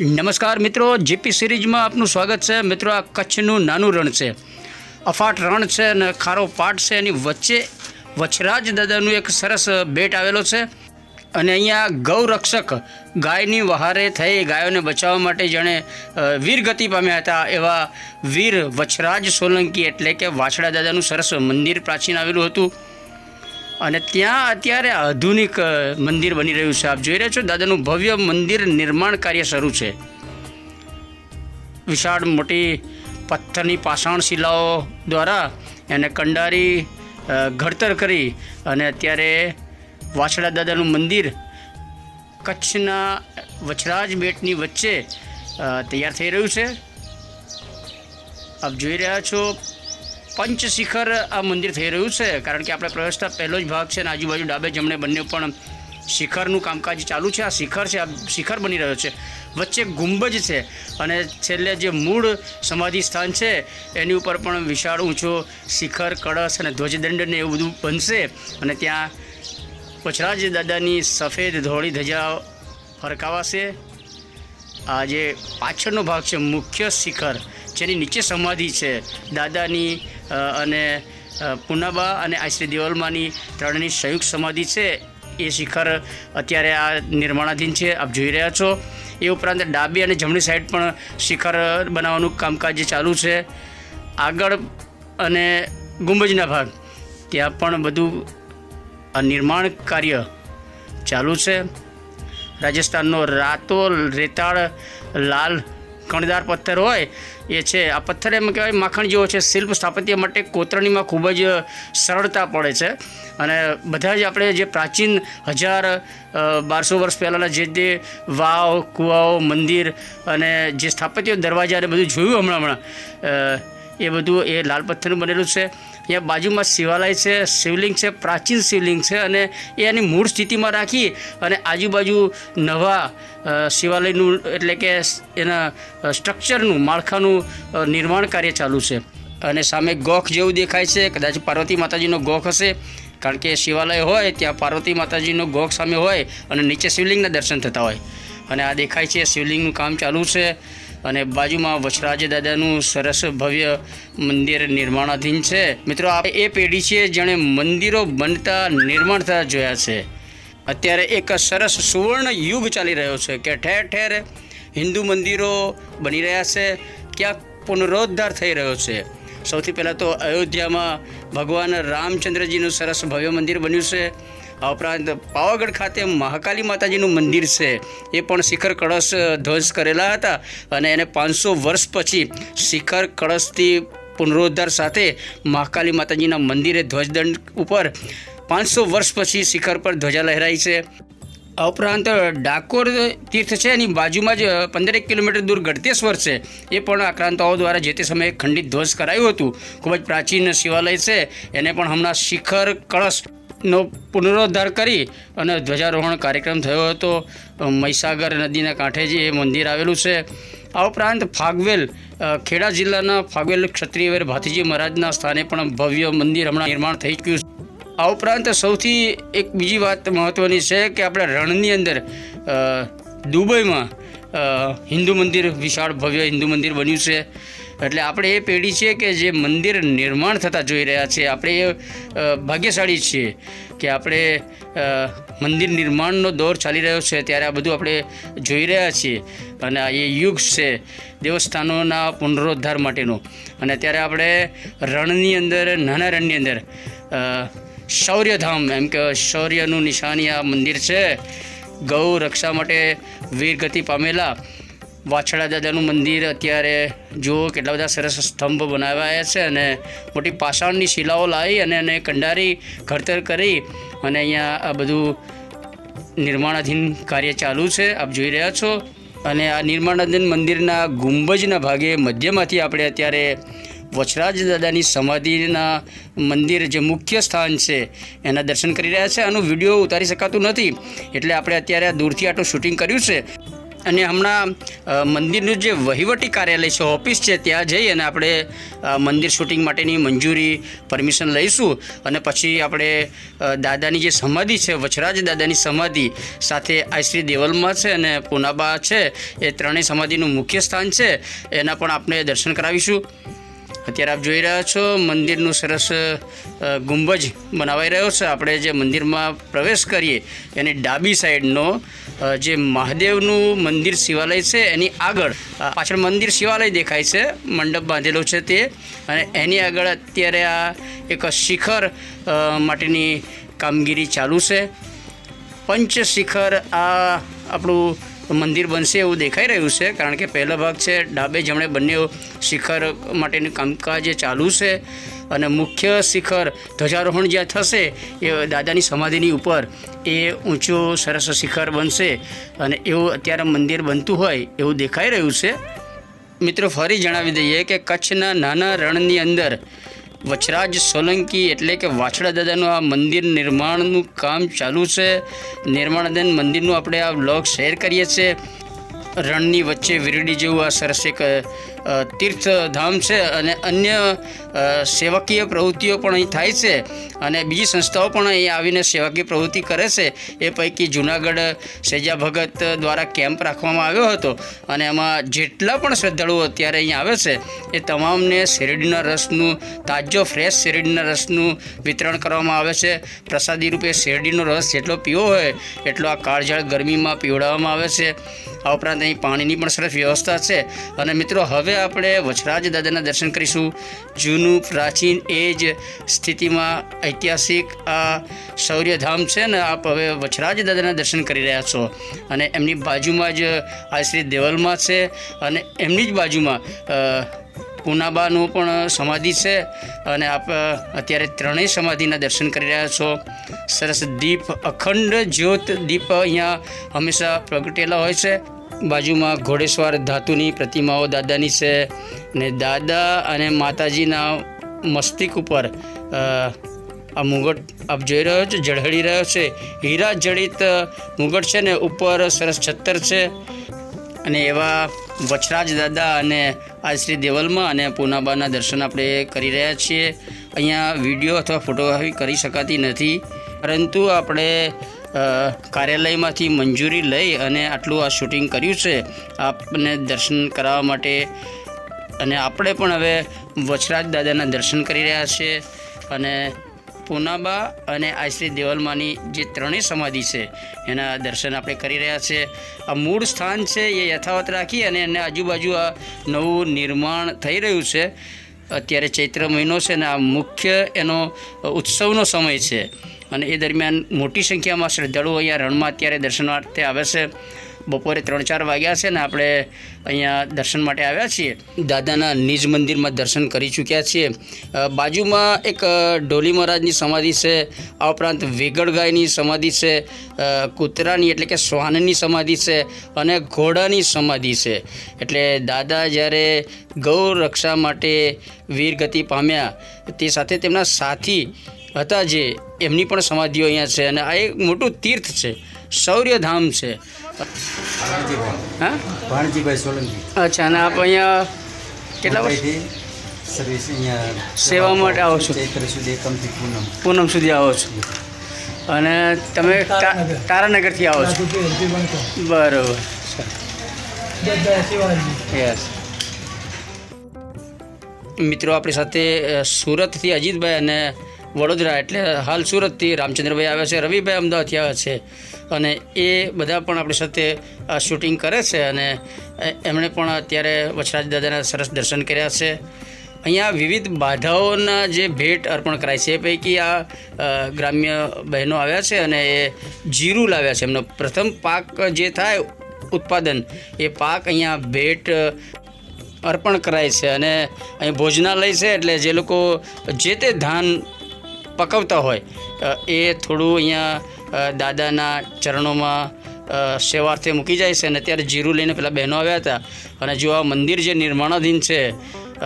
નમસ્કાર મિત્રો, જીપી સિરીઝમાં આપનું સ્વાગત છે. મિત્રો, આ કચ્છનું નાનું રણ છે. અફાટ રણ છે અને ખારો પાટ છે. એની વચ્ચે વછરાજ દાદાનું એક સરસ બેટ આવેલો છે. અને અહીંયા ગૌરક્ષક ગાયની વહારે થઈ ગાયોને બચાવવા માટે જેણે વીરગતિ પામ્યા હતા એવા વીર વછરાજ સોલંકી. એટલે કે વાછડા દાદાનું સરસ મંદિર પ્રાચીન આવેલું હતું. અને ત્યાં અત્યારે આધુનિક મંદિર બની રહ્યું છે. આપ જોઈ રહ્યા છો, દાદાનું ભવ્ય મંદિર નિર્માણ કાર્ય શરૂ છે. વિશાળ મોટી પથ્થરની પાષાણ શિલાઓ દ્વારા એને કંડારી ઘડતર કરી અને અત્યારે વાછડા દાદાનું મંદિર કચ્છના વછરાજ બેટની વચ્ચે તૈયાર થઈ રહ્યું છે. આપ જોઈ રહ્યા છો પંચશિખર આ મંદિર થઈ રહ્યું છે, કારણ કે આપણે પ્રવેશતા પહેલો જ ભાગ છે અને આજુબાજુ ડાબે જમણે બંને પણ શિખરનું કામકાજ ચાલુ છે. આ શિખર છે, આ શિખર બની રહ્યો છે. વચ્ચે ગુંબજ છે અને છેલ્લે જે મૂળ સમાધિ સ્થાન છે, એની ઉપર પણ વિશાળ ઊંચો શિખર, કળશ અને ધ્વજદંડને એવું બધું બનશે. અને ત્યાં પછરાજ દાદાની સફેદ ધોળી ધજા ફરકાવાશે. આ જે પાછળનો ભાગ છે, મુખ્ય શિખર, જેની નીચે સમાધિ છે, દાદાની અને પુનાબા અને આશ્રી દેવલમાની ત્રણની સંયુક્ત સમાધિ છે એ શિખર અત્યારે આ નિર્માણાધીન છે. આપ જોઈ રહ્યા છો. એ ઉપરાંત ડાબી અને જમણી સાઈડ પણ શિખર બનાવવાનું કામકાજ ચાલુ છે. આગળ અને ગુંબજના ભાગ, ત્યાં પણ બધું આ નિર્માણ કાર્ય ચાલુ છે. રાજસ્થાનનો રાતો રેતાળ, લાલ કણદાર પથ્થર હોય, એ છે. આ પથ્થર એમ કહેવાય માખણ જેવો છે. શિલ્પ સ્થાપત્ય માટે કોતરણીમાં ખૂબ જ સરળતા પડે છે. અને બધા જ આપણે જે પ્રાચીન હજાર બારસો વર્ષ પહેલાંના જે તે વાવ, કુવાઓ, મંદિર અને જે સ્થાપત્ય દરવાજા અને બધું જોયું હમણાં હમણાં એ બધું એ લાલ પથ્થરનું બનેલું છે. અહીંયા બાજુમાં શિવાલય છે, શિવલિંગ છે, પ્રાચીન શિવલિંગ છે અને એ એની મૂળ સ્થિતિમાં રાખી અને આજુબાજુ નવા શિવાલયનું એટલે કે એના સ્ટ્રક્ચરનું માળખાનું નિર્માણ કાર્ય ચાલુ છે. અને સામે ગોખ જેવું દેખાય છે. કદાચ પાર્વતી માતાજીનો ગોખ હશે. કારણ કે શિવાલય હોય ત્યાં પાર્વતી માતાજીનો ગોખ સામે હોય અને નીચે શિવલિંગના દર્શન થતા હોય. અને આ દેખાય છે, શિવલિંગનું કામ ચાલુ છે. અને બાજુમાં વછરાજ દાદાનું સરસ ભવ્ય મંદિર નિર્માણાધીન છે. મિત્રો, આ એ પેઢી છે જેણે મંદિરો બનતા નિર્માણ થતા જોયા છે. અત્યારે એક સરસ સુવર્ણ યુગ ચાલી રહ્યો છે કે ઠેર ઠેર હિન્દુ મંદિરો બની રહ્યા છે. ક્યાંક પુનરોદ્ધાર થઈ રહ્યો છે. સૌથી પહેલાં તો અયોધ્યામાં ભગવાન રામચંદ્રજીનું સરસ ભવ્ય મંદિર બન્યું છે. આ ઉપરાંત પાવાગઢ ખાતે મહાકાલી માતાજીનું મંદિર છે. એ પણ શિખર કળશ ધ્વજ કરેલા હતા અને એને પાંચસો વર્ષ પછી શિખર કળશથી પુનરોદ્ધાર સાથે મહાકાલી માતાજીના મંદિરે ધ્વજદંડ ઉપર પાંચસો વર્ષ પછી શિખર પર ધ્વજા લહેરાઈ છે. આ ઉપરાંત ડાકોર તીર્થ છે, એની બાજુમાં જ પંદરેક કિલોમીટર દૂર ગળતેશ્વર છે. એ પણ આક્રાંતાઓ દ્વારા જે તે સમયે ખંડિત ધ્વજ કરાયું હતું. ખૂબ જ પ્રાચીન શિવાલય છે. એને પણ હમણાં શિખર કળશનો પુનરોદ્ધાર કરી અને ધ્વજારોહણ કાર્યક્રમ થયો હતો. મહીસાગર નદીના કાંઠે જે મંદિર આવેલું છે. આ ઉપરાંત ફાગવેલ ખેડા જિલ્લાના ફાગવેલ ક્ષત્રિયવેર ભાતીજી મહારાજના સ્થાને પણ ભવ્ય મંદિર હમણાં નિર્માણ થઈ ગયું છે. આ ઉપરાંત સૌથી એક બીજી વાત મહત્ત્વની છે કે આપણે રણની અંદર દુબઈમાં હિન્દુ મંદિર, વિશાળ ભવ્ય હિન્દુ મંદિર બન્યું છે. એટલે આપણે એ પેઢી છે કે જે મંદિર નિર્માણ થતાં જોઈ રહ્યા છે. આપણે એ ભાગ્યશાળી છીએ કે આપણે મંદિર નિર્માણનો દોર ચાલી રહ્યો છે ત્યારે આ બધું આપણે જોઈ રહ્યા છીએ. અને આ એ યુગ છે દેવસ્થાનોના પુનરોદ્ધાર માટેનો. અને ત્યારે આપણે રણની અંદર, નાના રણની અંદર શૌર્યધામ, એમ કે શૌર્યનું નિશાની આ મંદિર છે. ગૌ રક્ષા માટે વીરગતિ પામેલા વાછડા દાદાનું મંદિર અત્યારે જુઓ કેટલા બધા સરસ સ્તંભ બનાવાયા છે અને મોટી પાષાણની શિલાઓ લાવી અને એને કંડારી ઘડતર કરી અને અહીંયા આ બધું નિર્માણાધીન કાર્ય ચાલુ છે. આપ જોઈ રહ્યા છો. અને આ નિર્માણાધીન મંદિરના ગુંબજના ભાગે મધ્યમાંથી આપણે અત્યારે વચરાજ દાદાની સમાધિના મંદિર જે મુખ્ય સ્થાન છે એના દર્શન કરી રહ્યા છે. આનું વીડિયો ઉતારી શકાતું નથી. એટલે આપણે અત્યારે દૂરથી આટલું શૂટિંગ કર્યું છે. અને હમણાં મંદિરનું જે વહીવટી કાર્યાલય છે, ઓફિસ છે, ત્યાં જઈ અને આપણે મંદિર શૂટિંગ માટેની મંજૂરી, પરમિશન લઈશું અને પછી આપણે દાદાની જે સમાધિ છે, વછરાજ દાદાની સમાધિ સાથે આઈશ્રી દેવલમાં છે અને પુનાબા છે, એ ત્રણેય સમાધિનું મુખ્ય સ્થાન છે, એના પણ આપણે દર્શન કરાવીશું. અત્યારે આપ જોઈ રહ્યા છો, મંદિરનું સરસ ગુંબજ બનાવાઈ રહ્યો છે. આપણે જે મંદિરમાં પ્રવેશ કરીએ, એની ડાબી સાઈડનો જે મહાદેવનું મંદિર શિવાલય છે, એની આગળ પાછળ મંદિર શિવાલય દેખાય છે, મંડપ બાંધેલો છે તે. અને એની આગળ અત્યારે આ એક શિખર માટેની કામગીરી ચાલુ છે. પંચશિખર આ આપણું મંદિર બનશે એવું દેખાઈ રહ્યું છે, કારણ કે પહેલો ભાગ છે, ડાબે જમણે બંને શિખર માટેનું કામકાજ ચાલુ છે. અને મુખ્ય શિખર ધ્વજારોહણ જ્યાં થશે એ દાદાની સમાધિની ઉપર એ ઊંચું સરસ શિખર બનશે. અને એવું અત્યારે મંદિર બનતું હોય એવું દેખાઈ રહ્યું છે. મિત્રો, ફરી જણાવી દઈએ કે કચ્છના નાના રણની અંદર વચરાજ સોલંકી એટલે કે વાછડા દાદાનું આ મંદિર નિર્માણનું કામ ચાલુ છે. નિર્માણાધીન મંદિરનું આપણે આ બ્લોગ શેર કરીએ છીએ. રણની વચ્ચે વિરડી જેવું આ સરસ એક તીર્થધામ છે અને અન્ય સેવાકીય પ્રવૃત્તિઓ પણ અહીં થાય છે અને બીજી સંસ્થાઓ પણ અહીં આવીને સેવાકીય પ્રવૃત્તિ કરે છે. એ પૈકી જુનાગઢ, સેજા ભગત દ્વારા કેમ્પ રાખવામાં આવ્યો હતો અને એમાં જેટલા પણ શ્રદ્ધાળુઓ અત્યારે અહીં આવે છે, એ તમામને શેરડીના રસનું, તાજો ફ્રેશ શેરડીના રસનું વિતરણ કરવામાં આવે છે. પ્રસાદી રૂપે શેરડીનો રસ જેટલો પીવો હોય, એટલો આ કાળઝાળ ગરમીમાં પીવડાવવામાં આવે છે. આ ઉપરાંત અહીં પાણીની પણ સરસ વ્યવસ્થા છે. અને મિત્રો, હવે આપણે વચરાજ દાદાના દર્શન કરીશું. જૂનું પ્રાચીન એ જ સ્થિતિમાં ઐતિહાસિક આ શૌર્યધામ છે ને, આપ હવે વચરાજ દાદાના દર્શન કરી રહ્યા છો. અને એમની બાજુમાં જ આ શ્રી દેવલમાં છે અને એમની જ બાજુમાં પુનાબાનું પણ સમાધિ છે. અને આપ અત્યારે ત્રણેય સમાધિના દર્શન કરી રહ્યા છો. સરસ દીપ અખંડ જ્યોત દીપ અહીંયા હંમેશા પ્રગટેલા હોય છે. બાજુમાં ઘોડેશ્વર ધાતુની પ્રતિમાઓ દાદાની છે ને દાદા અને માતાજીના મસ્તિક ઉપર આ મુગટ આપ જોઈ રહ્યો છો, ઝળહળી રહ્યો છે. હીરા જડિત મુગટ છે ને ઉપર સરસ છત્તર છે. અને એવા વચરાજ દાદા અને આ શ્રી દેવલમાં અને પૂનાબાના દર્શન આપણે કરી રહ્યા છીએ. અહીંયા વીડિયો અથવા ફોટોગ્રાફી કરી શકાતી નથી. પરંતુ આપણે કાર્યાલયમાંથી મંજૂરી લઈ અને આટલું આ શૂટિંગ કર્યું છે, આપને દર્શન કરાવવા માટે. અને આપણે પણ હવે વચરાજ દાદાના દર્શન કરી રહ્યા છીએ અને પૂનાબા અને આશ્રી દેવલમાની જે ત્રણેય સમાધિ છે, એના દર્શન આપણે કરી રહ્યા છીએ આ મૂળ સ્થાન છે, એ યથાવત રાખી અને એને આજુબાજુ આ નવું નિર્માણ થઈ રહ્યું છે. અત્યારે ચૈત્ર મહિનો છે ને આ મુખ્ય એનો ઉત્સવનો સમય છે. અને એ દરમિયાન મોટી સંખ્યામાં શ્રદ્ધાળુઓ અહીંયા રણમાં અત્યારે દર્શનાર્થે આવે છે. બપોરે ત્રણ ચાર વાગ્યા છે ને આપણે અહીંયા દર્શન માટે આવ્યા છીએ. દાદાના નિજ મંદિરમાં દર્શન કરી ચૂક્યા છીએ. બાજુમાં એક ઢોલી મહારાજની સમાધિ છે. આ ઉપરાંત વેગડ ગાયની સમાધિ છે. કૂતરાની એટલે કે શ્વાનની સમાધિ છે અને ઘોડાની સમાધિ છે. એટલે દાદા જ્યારે ગૌ રક્ષા માટે વીરગતિ પામ્યા, તે સાથે તેમના સાથી હતા જે એમની પણ સમાધિઓ અહીંયા છે અને આ એક મોટું તીર્થ છે શૌર્યધામ છે. હા? ભાણજીભાઈ સોલંકી. અચ્છા અને આપ અહીંયા કેટલા વર્ષ? સર્વિસ અહીંયા સેવા માટે આવો છો? ચૈત્ર સુધી એકમથી પૂનમ. પૂનમ સુધી આવો છો. અને તમે તારાનગરથી આવો છો? બરોબર યસ મિત્રો આપણી સાથે સુરતથી અજીતભાઈ અને વડોદરા એટલે હાલ સુરતથી રામચંદ્રભાઈ આવ્યા છે, રવિભાઈ અમદાવાદથી આવ્યા છે. અને એ બધા પણ આપણી સાથે આ શૂટિંગ કરે છે અને એમણે પણ અત્યારે વછરાજ દાદાના સરસ દર્શન કર્યા છે. અહીંયા વિવિધ બાધાઓના જે ભેટ અર્પણ કરાય છે, એ પૈકી આ ગ્રામ્ય બહેનો આવ્યા છે અને એ જીરું લાવ્યા છે. એમનો પ્રથમ પાક જે થાય ઉત્પાદન, એ પાક અહીંયા ભેટ અર્પણ કરાય છે અને અહીં ભોજનાલય છે એટલે જે લોકો જે તે ધાન પકવતા હોય. એ થોડું અહીંયા દાદાના ચરણોમાં સેવાર્થે મૂકી જાય છે અને ત્યારે જીરું લઈને પેલા બહેનો આવ્યા હતા. અને જો આ મંદિર જે નિર્માણાધીન છે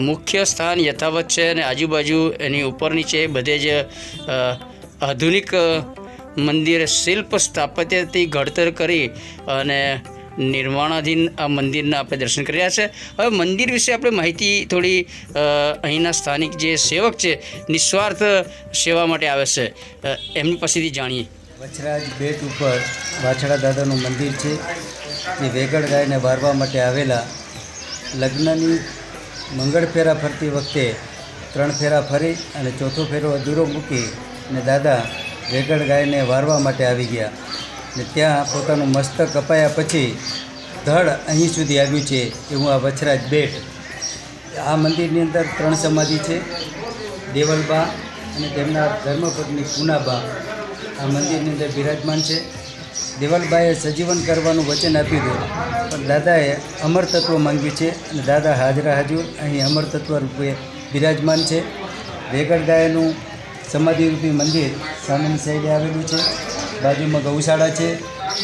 મુખ્ય સ્થાન યથાવત છે અને આજુબાજુ એની ઉપર નીચે બધે જ આધુનિક મંદિર શિલ્પ સ્થાપત્યથી ઘડતર કરી અને નિર્માણાધીન આ મંદિરના આપણે દર્શન કર્યા છે. હવે મંદિર વિશે આપણે માહિતી થોડી અહીંના સ્થાનિક જે સેવક છે, નિસ્વાર્થ સેવા માટે આવે છે. એમની પાસેથી જાણીએ. વચરાજ બેટ ઉપર વાછડા દાદાનું મંદિર છે. જે વેગળ ગાયને વારવા માટે આવેલા. લગ્નની મંગળ ફેરા ફરતી વખતે ત્રણ ફેરા ફરી અને ચોથો ફેરો અધૂરો મૂકી અને દાદા વેગળ ગાયને વારવા માટે આવી ગયા. ને ત્યાં પોતાનું મસ્તક કપાયા પછી ધડ અહીં સુધી આવ્યું છે એવું આ વચરાજ બેટ. આ મંદિરની અંદર ત્રણ સમાધિ છે. દેવલબા અને તેમના ધર્મપત્ની પૂનાબા આ મંદિરની અંદર બિરાજમાન છે. દેવલબાએ સજીવન કરવાનું વચન આપ્યું હતું, પણ દાદાએ અમર તત્વ માંગ્યું છે અને દાદા હાજરા હાજર અહીં અમર તત્વ રૂપે બિરાજમાન છે. વેગડ ગાયનું સમાધિરૂપી મંદિર સામેની સાઈડે આવેલું છે. બાજુમાં ગૌશાળા છે.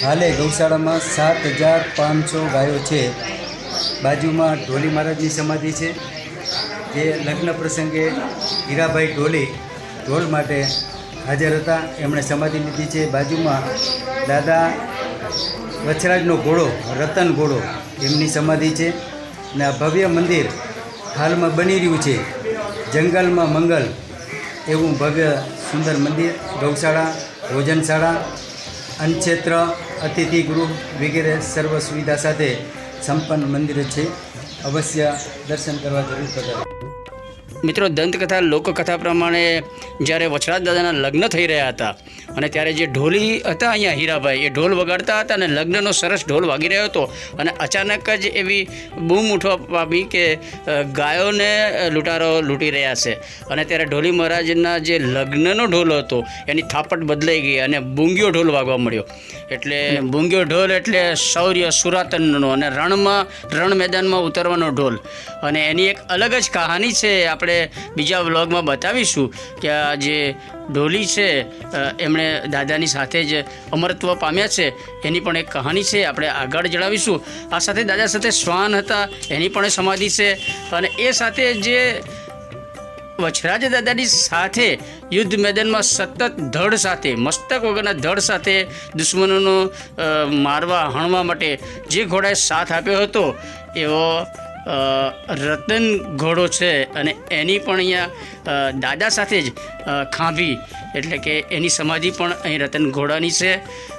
હાલે ગૌશાળામાં સાત હજાર પાંચસો ગાયો છે. બાજુમાં ઢોલી મહારાજની સમાધિ છે. જે લગ્ન પ્રસંગે હીરાભાઈ ઢોલી ઢોલ માટે હાજર હતા. એમણે સમાધિ લીધી છે. બાજુમાં દાદા વચરાજનો ઘોડો, રતન ઘોડો એમની સમાધિ છે. અને આ ભવ્ય મંદિર હાલમાં બની રહ્યું છે. જંગલમાં મંગલ એવું ભવ્ય સુંદર મંદિર, ગૌશાળા ભોજનશાળા, અન્નક્ષેત્ર, અતિથિ ગૃહ વગેરે સર્વ સુવિધા સાથે સંપન્ન મંદિર છે. અવશ્ય દર્શન કરવા જરૂર પધારો. મિત્રો, દંતકથા, લોકકથા પ્રમાણે જ્યારે વછરાજ દાદાના લગ્ન થઈ રહ્યા હતા અને ત્યારે જે ઢોલી હતા અહીંયા હીરાભાઈ, એ ઢોલ વગાડતા હતા અને લગ્નનો સરસ ઢોલ વાગી રહ્યો હતો અને અચાનક જ એવી બૂમ ઉઠવા પામી કે ગાયોને લૂંટારો લૂંટી રહ્યા છે. અને ત્યારે ઢોલી મહારાજના જે લગ્નનો ઢોલ હતો, એની થાપટ બદલાઈ ગઈ અને બૂંગ્યો ઢોલ વાગવા મળ્યો. એટલે બૂંગ્યો ઢોલ એટલે શૌર્ય સુરાતનનો અને રણમાં, રણ મેદાનમાં ઉતરવાનો ઢોલ. અને એની એક અલગ જ કહાની છે, આપણે બીજા વ્લોગમાં બતાવીશું કે આ જે ઢોલી છે એમણે દાદાની સાથે જ અમરત્વ પામ્યા છે. એની પણ એક કહાની છે, આપણે આગળ જણાવીશું. આ સાથે દાદા સાથે શ્વાન હતા, એની પણ સમાધિ છે. અને એ સાથે જે વછરાજ દાદાની સાથે યુદ્ધ મેદાનમાં સતત ધડ સાથે, મસ્તક વગરના ધડ સાથે દુશ્મનોનો મારવા, હણવા માટે જે ઘોડાએ સાથ આપ્યો હતો, એવો રતન ઘોડો છે અને એની પણ અહીંયા દાદા સાથે જ ખાંભી, એટલે કે એની સમાધિ પણ અહીં રતન ઘોડાની છે.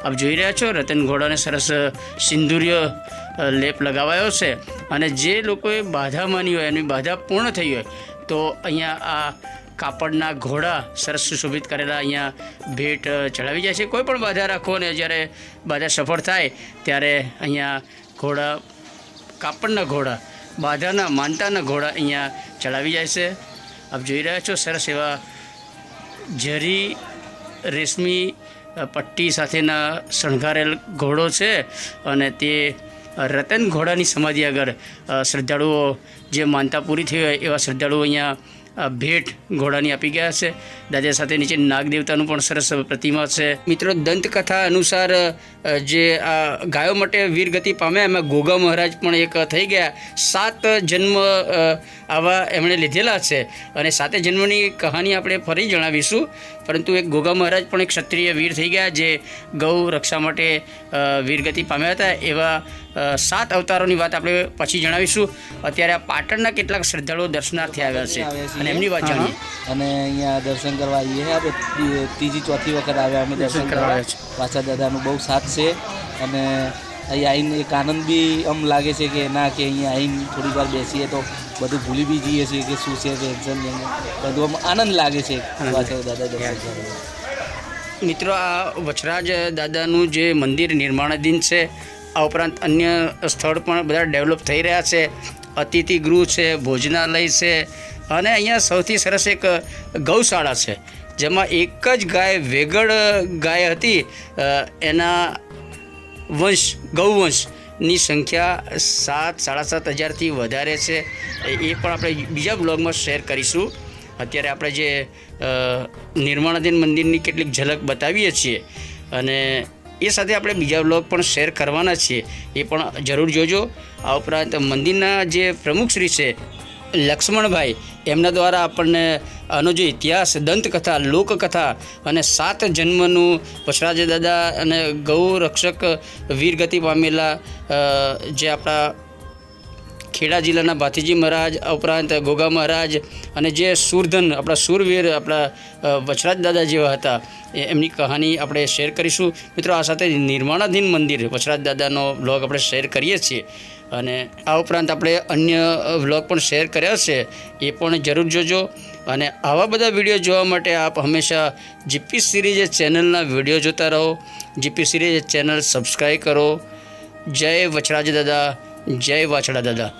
આપ જોઈ રહ્યા છો, રતન ઘોડાને સરસ સિંદુર્ય લેપ લગાવાયો છે. અને જે લોકોએ બાધા માની હોય, એની બાધા પૂર્ણ થઈ હોય, તો અહીંયા આ કાપડના ઘોડા સરસ સુશોભિત કરેલા અહીંયા ભેટ ચડાવી જાય છે. કોઈ પણ બાધા રાખો અને જ્યારે બાધા સફળ થાય, ત્યારે અહીંયા ઘોડા, કાપડના ઘોડા બાધાના માનતાના ઘોડા અહીંયા ચડાવી જાય છે. આપ જોઈ રહ્યા છો, સરસ એવા ઝરી રેશમી પટ્ટી સાથેના શણગારેલ ઘોડો છે અને તે રતન ઘોડાની સમાધિ આગળ શ્રદ્ધાળુઓ જે માનતા પૂરી થઈ હોય એવા શ્રદ્ધાળુઓ અહીંયા ભેટ ઘોડાની આપી ગયા છે. દાદા સાથે નીચે નાગદેવતાનું પણ સરસ પ્રતિમા છે. મિત્રો, દંતકથા અનુસાર જે આ ગાયો માટે વીરગતિ પામ્યા એમાં ગોગા મહારાજ પણ એક થઈ ગયા. સાત જન્મ આવા એમણે લીધેલા છે. અને સાતે જન્મની કહાની આપણે ફરી જણાવીશું. પરંતુ એક ગોગા મહારાજ પણ એક ક્ષત્રિય વીર થઈ ગયા જે ગૌ રક્ષા માટે વીરગતિ પામ્યા હતા. એવા સાત અવતારોની વાત આપણે પછી જણાવીશું. અત્યારે આ પાટણના કેટલાક શ્રદ્ધાળુઓ દર્શનાર્થે આવ્યા છે. અને એમની વાત જાણીએ. અને અહીંયા દર્શન કરવા આવીએ છીએ આપણે ત્રીજી ચોથી વખત આવ્યા અમે દર્શન કરવા. પાછા દાદાનું બહુ સાથ છે. અને અહીંયા આવીને એક આનંદ બી આમ લાગે છે કે ના કે અહીંયા આવીને થોડી વાર બેસીએ તો બધું ભૂલી બી જઈએ છીએ કે શું છે ટેન્શન નહીં. બધું આમ આનંદ લાગે છે પાછા દાદા દર્શન મિત્રો આ વછરાજ દાદાનું જે મંદિર નિર્માણાધીન છે આ ઉપરાંત અન્ય સ્થળ પણ બધા ડેવલપ થઈ રહ્યા છે. અતિથિ ગૃહ છે ભોજનાલય છે અને અહીંયા સૌથી સરસ એક ગૌશાળા છે. જેમાં એક જ ગાય વેગળ ગાય હતી એના વંશ ગૌવંશની સંખ્યા સાત, સાડા સાત હજારથી વધારે છે. એ પણ આપણે બીજા બ્લોગમાં શેર કરીશું. અત્યારે આપણે જે નિર્માણાધીન મંદિરની કેટલીક ઝલક બતાવીએ છીએ અને એ સાથે આપણે બીજા બ્લોગ પણ શેર કરવાના છીએ. એ પણ જરૂર જોજો. આ ઉપરાંત મંદિરના જે પ્રમુખ શ્રી છે, લક્ષ્મણભાઈ, એમના દ્વારા આપણને આનો જે ઇતિહાસ, દંતકથા, લોકકથા અને સાત જન્મનું વસરાજ દાદા અને ગૌ રક્ષક વીરગતિ પામેલા જે આપણા ખેડા જિલ્લાના ભાતીજી મહારાજ ઉપરાંત ગોગા મહારાજ અને જે સુરધન, આપણા સુરવીર, આપણા વછરાજ દાદા જેવા હતા એમની કહાની આપણે શેર કરીશું. મિત્રો, આ સાથે નિર્માણાધીન મંદિર વછરાજ દાદાનો બ્લોગ આપણે શેર કરીએ છીએ. અને આ ઉપરાંત આપણે અન્ય વ્લોગ પણ શેર કર્યા છે. એ પણ જરૂર જોજો. અને આવા બધા વીડિયો જોવા માટે આપ હંમેશા જીપી સિરીઝ ચેનલના વીડિયો જોતા રહો. જીપી સિરીઝ ચેનલ સબસ્ક્રાઈબ કરો. જય વછડાજ દાદા, જય વાછડા દાદા.